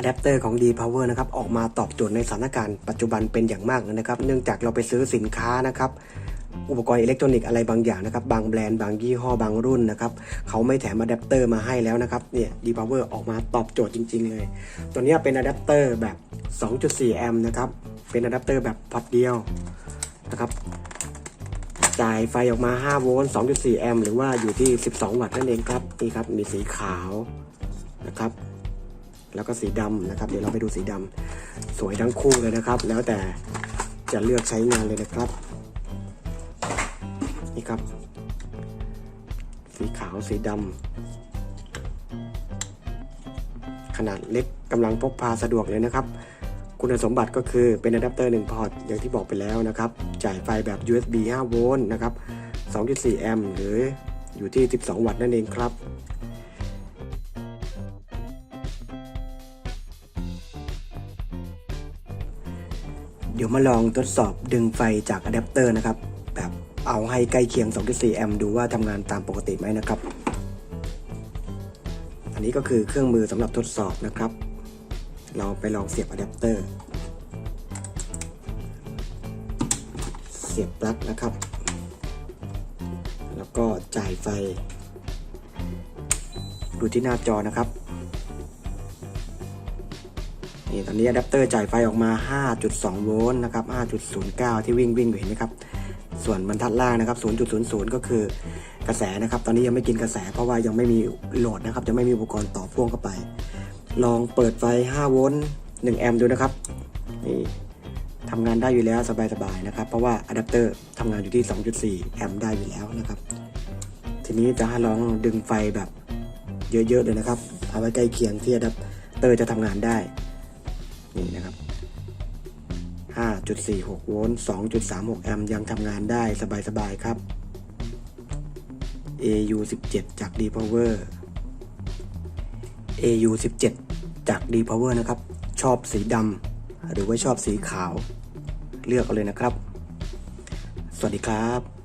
อะแดปเตอร์ของ D Power นะครับออกมาตอบโจทย์ในสถานการณ์ปัจจุบันเป็นอย่างมากเลยนะครับ เนื่องจากเราไปซื้อสินค้านะครับอุปกรณ์อิเล็กทรอนิกส์อะไรบางอย่างนะครับ บางแบรนด์บางยี่ห้อบางรุ่นนะครับ เขาไม่แถมอะแดปเตอร์มาให้แล้วนะครับ เนี่ย D Power ออกมาตอบโจทย์จริง ๆ เลย ตัวนี้เป็นอะแดปเตอร์แบบ 2.4 แอมป์นะครับ เป็นอะแดปเตอร์แบบพอร์ตเดียวนะครับ จ่ายไฟออกมา 5 โวลต์ 2.4 แอมป์หรือว่าอยู่ที่ 12 วัตต์นั่นเองครับ นี่ครับ มีสีขาวนะครับ แล้วก็สีดำนะครับ เดี๋ยวเราไปดูสีดำสวยทั้งคู่เลยนะครับ แล้วแต่จะเลือกใช้งานเลยนะครับ นี่ครับ สีขาวสีดำขนาดเล็กกำลังพกพาสะดวกเลยนะครับ คุณสมบัติก็คือเป็นอะแดปเตอร์1พอร์ตอย่างที่บอกไปแล้วนะครับ จ่ายไฟแบบ USB 5 โวลต์นะครับ 2.4 แอมป์หรืออยู่ที่ 12 วัตต์นั่นเองครับ ดี๋ยวมาลองทดสอบดึงไฟจากอะแดปเตอร์นะครับ แบบเอาให้ใกล้เคียง 2.4 แอมป์ดูว่าทำงานตามปกติไหมนะครับ อันนี้ก็คือเครื่องมือสำหรับทดสอบนะครับ เราไปลองเสียบอะแดปเตอร์ เสียบปลั๊กนะครับ แล้วก็จ่ายไฟ ดูที่หน้าจอนะครับ นี่ตอนนี้อะแดปเตอร์จ่ายไฟออกมา 5.2 โวลต์นะครับ 5.09 ที่วิ่งวิ่งอยู่เห็นไหมครับ ส่วนบรรทัดล่างนะครับ 0.00 ก็คือกระแสนะครับ ตอนนี้ยังไม่กินกระแสเพราะว่ายังไม่มีโหลดนะครับ จะไม่มีอุปกรณ์ต่อพ่วงเข้าไป ลองเปิดไฟ 5 โวลต์ 1 แอมป์ดูนะครับ นี่ทำงานได้อยู่แล้วสบายๆนะครับ เพราะว่าอะแดปเตอร์ทำงานอยู่ที่ 2.4 แอมป์ได้อยู่แล้วนะครับ ทีนี้จะให้ลองดึงไฟแบบเยอะๆเลยนะครับ เอาไว้ใกล้เคียงที่อะแดปเตอร์จะทำงานได้ นี่นะครับ 5.46 โวลต์ 2.36 แอมป์ยังทำงานได้สบายๆครับ AU 17 จาก D Power AU 17 จาก D Power นะครับ ชอบสีดำหรือว่าชอบสีขาว เลือกเอาเลยนะครับ สวัสดีครับ